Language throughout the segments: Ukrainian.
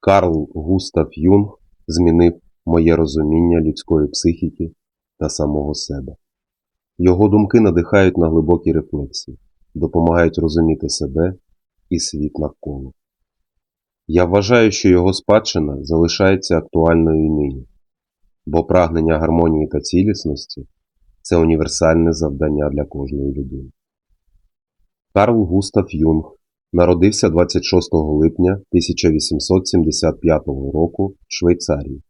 Карл Густав Юнг змінив моє розуміння людської психіки та самого себе. Його думки надихають на глибокі рефлексії, допомагають розуміти себе і світ навколо. Я вважаю, що його спадщина залишається актуальною і нині, бо прагнення гармонії та цілісності це універсальне завдання для кожної людини. Карл Густав Юнг народився 26 липня 1875 року в Швейцарії.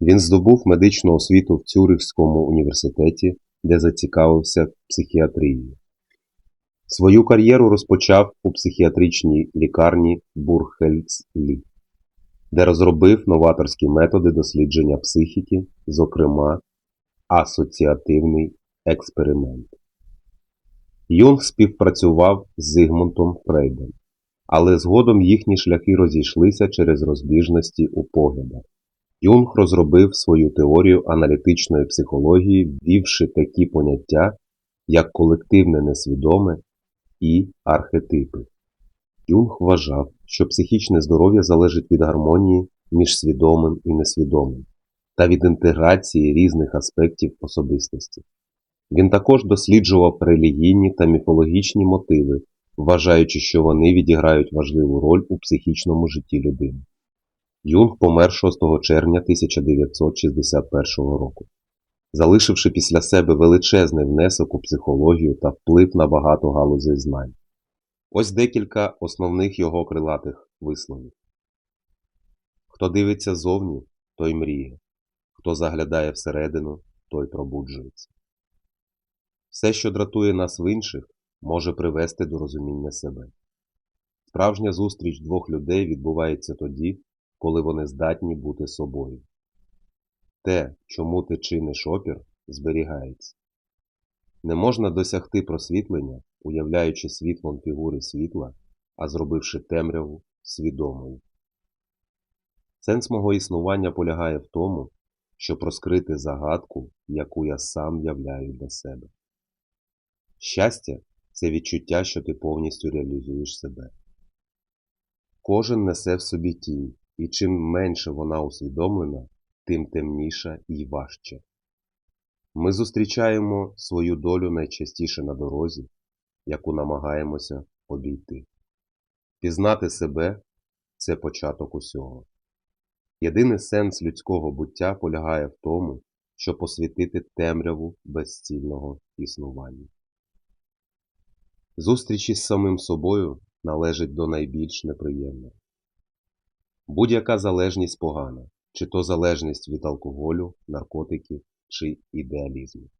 Він здобув медичну освіту в Цюрихському університеті, де зацікавився психіатрією. Свою кар'єру розпочав у психіатричній лікарні Бурхельцлі, де розробив новаторські методи дослідження психіки, зокрема асоціативний експеримент. Юнг співпрацював з Зигмунтом Фрейдом, але згодом їхні шляхи розійшлися через розбіжності у поглядах. Юнг розробив свою теорію аналітичної психології, ввівши такі поняття, як колективне несвідоме і архетипи. Юнг вважав, що психічне здоров'я залежить від гармонії між свідомим і несвідомим та від інтеграції різних аспектів особистості. Він також досліджував релігійні та міфологічні мотиви, вважаючи, що вони відіграють важливу роль у психічному житті людини. Юнг помер 6 червня 1961 року, залишивши після себе величезний внесок у психологію та вплив на багато галузей знань. Ось декілька основних його крилатих висловів. Хто дивиться зовні, той мріє, хто заглядає всередину, той пробуджується. Все, що дратує нас в інших, може привести до розуміння себе. Справжня зустріч двох людей відбувається тоді, коли вони здатні бути собою. Те, чому ти чиниш опір, зберігається. Не можна досягти просвітлення, уявляючи світлом фігури світла, а зробивши темряву свідомою. Сенс мого існування полягає в тому, щоб розкрити загадку, яку я сам являю для себе. Щастя це відчуття, що ти повністю реалізуєш себе. Кожен несе в собі тінь, і чим менше вона усвідомлена, тим темніша і важче. Ми зустрічаємо свою долю найчастіше на дорозі, яку намагаємося обійти. Пізнати себе це початок усього. Єдиний сенс людського буття полягає в тому, щоб освітити темряву безцільного існування. Зустріч із самим собою належить до найбільш неприємного. Будь-яка залежність погана, чи то залежність від алкоголю, наркотиків чи ідеалізму.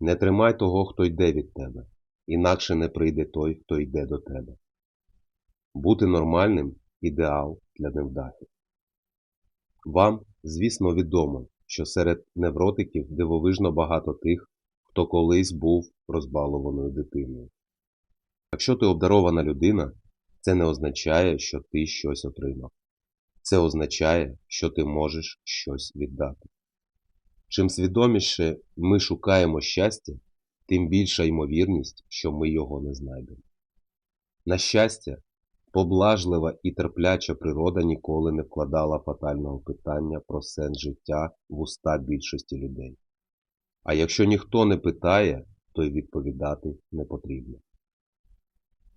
Не тримай того, хто йде від тебе, інакше не прийде той, хто йде до тебе. Бути нормальним ідеал для невдахів. Вам, звісно, відомо, що серед невротиків дивовижно багато тих, хто колись був розбалованою дитиною. Якщо ти обдарована людина, це не означає, що ти щось отримав. Це означає, що ти можеш щось віддати. Чим свідоміше ми шукаємо щастя, тим більша ймовірність, що ми його не знайдемо. На щастя, поблажлива і терпляча природа ніколи не вкладала фатального питання про сенс життя в уста більшості людей. А якщо ніхто не питає, то й відповідати не потрібно.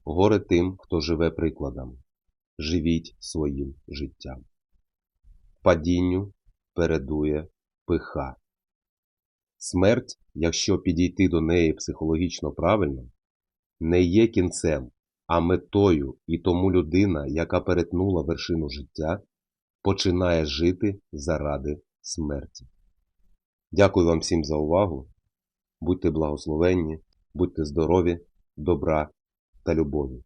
Горе тим, хто живе прикладами. Живіть своїм життям. Падінню передує пиха. Смерть, якщо підійти до неї психологічно правильно, не є кінцем, а метою, і тому людина, яка перетнула вершину життя, починає жити заради смерті. Дякую вам всім за увагу. Будьте благословенні, будьте здорові, добра та любові.